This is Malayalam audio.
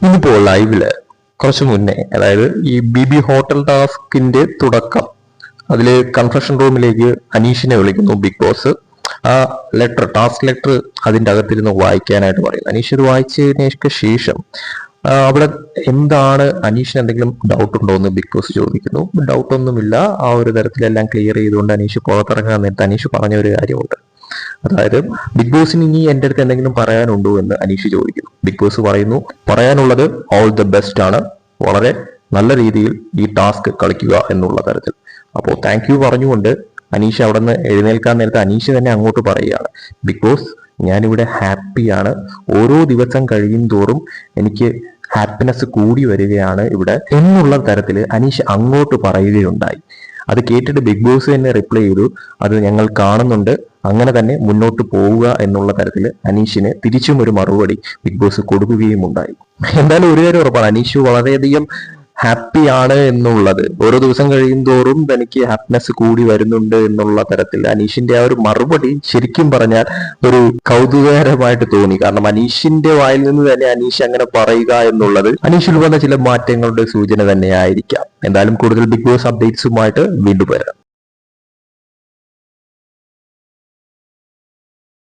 ഇന്നിപ്പോ ലൈവിൽ കുറച്ച് മുന്നേ അതായത് ഈ ബി ബി ഹോട്ടൽ ടാസ്കിന്റെ തുടക്കം അതിൽ കൺഫെഷൻ റൂമിലേക്ക് അനീഷിനെ വിളിക്കുന്നു ബിഗ് ബോസ് ആ ലെറ്റർ ടാസ്ക് ലെറ്റർ അതിന്റെ അകത്തിരുന്ന് വായിക്കാനായിട്ട് പറയുന്നു അനീഷ് ഇത് വായിച്ചതിന് ശേഷം അവിടെ എന്താണ് അനീഷിന് എന്തെങ്കിലും ഡൗട്ട് ഉണ്ടോ എന്ന് ബിഗ് ബോസ് ചോദിക്കുന്നു. ഡൗട്ട് ഒന്നുമില്ല. ആ ഒരു തരത്തിലെല്ലാം ക്ലിയർ ചെയ്തുകൊണ്ട് അനീഷ് പുറത്തിറങ്ങാൻ നേരത്തെ അനീഷ് പറഞ്ഞ ഒരു കാര്യമുണ്ട്. അതായത് ബിഗ് ബോസിന് ഇനി എന്റെ അടുത്ത് എന്തെങ്കിലും പറയാനുണ്ടോ എന്ന് അനീഷ് ചോദിക്കുന്നു. ബിഗ് ബോസ് പറയുന്നു പറയാനുള്ളത് ഓൾ ദ ബെസ്റ്റ് ആണ്. വളരെ നല്ല രീതിയിൽ ഈ ടാസ്ക് കളിക്കുക എന്നുള്ള തരത്തിൽ. അപ്പോൾ താങ്ക് യു പറഞ്ഞുകൊണ്ട് അനീഷ് അവിടെ നിന്ന് എഴുന്നേൽക്കാൻ നേരത്തെ അനീഷ് തന്നെ അങ്ങോട്ട് പറയുകയാണ്. ബിഗ് ബോസ് ഞാനിവിടെ ഹാപ്പിയാണ് ഓരോ ദിവസം കഴിയും തോറും എനിക്ക് ഹാപ്പിനെസ് കൂടി വരികയാണ് ഇവിടെ എന്നുള്ള തരത്തിൽ അനീഷ് അങ്ങോട്ട് പറയുകയുണ്ടായി. അത് കേട്ടിട്ട് ബിഗ് ബോസ് തന്നെ റിപ്ലൈ ചെയ്തു. അത് ഞങ്ങൾ കാണുന്നുണ്ട്. അങ്ങനെ തന്നെ മുന്നോട്ട് പോവുക എന്നുള്ള തരത്തിൽ അനീഷിന് തിരിച്ചും ഒരു മറുപടി ബിഗ് ബോസ് കൊടുക്കുകയും ഉണ്ടായി. എന്തായാലും ഒരു കാര്യം ഉറപ്പാണ്. അനീഷ് വളരെയധികം ഹാപ്പി ആണ് എന്നുള്ളത്. ഓരോ ദിവസം കഴിയും തോറും തനിക്ക് ഹാപ്പിനെസ് കൂടി വരുന്നുണ്ട് എന്നുള്ള തരത്തിൽ അനീഷിന്റെ ആ ഒരു മറുപടി ശരിക്കും പറഞ്ഞാൽ ഒരു കൗതുകകരമായിട്ട് തോന്നി. കാരണം അനീഷിന്റെ വായിൽ നിന്ന് തന്നെ അനീഷ് അങ്ങനെ പറയുക എന്നുള്ളത് അനീഷിൽ വന്ന ചില മാറ്റങ്ങളുടെ സൂചന തന്നെയായിരിക്കാം. എന്തായാലും കൂടുതൽ ബിഗ് ബോസ് അപ്ഡേറ്റ്സുമായിട്ട് വീണ്ടും വരാം.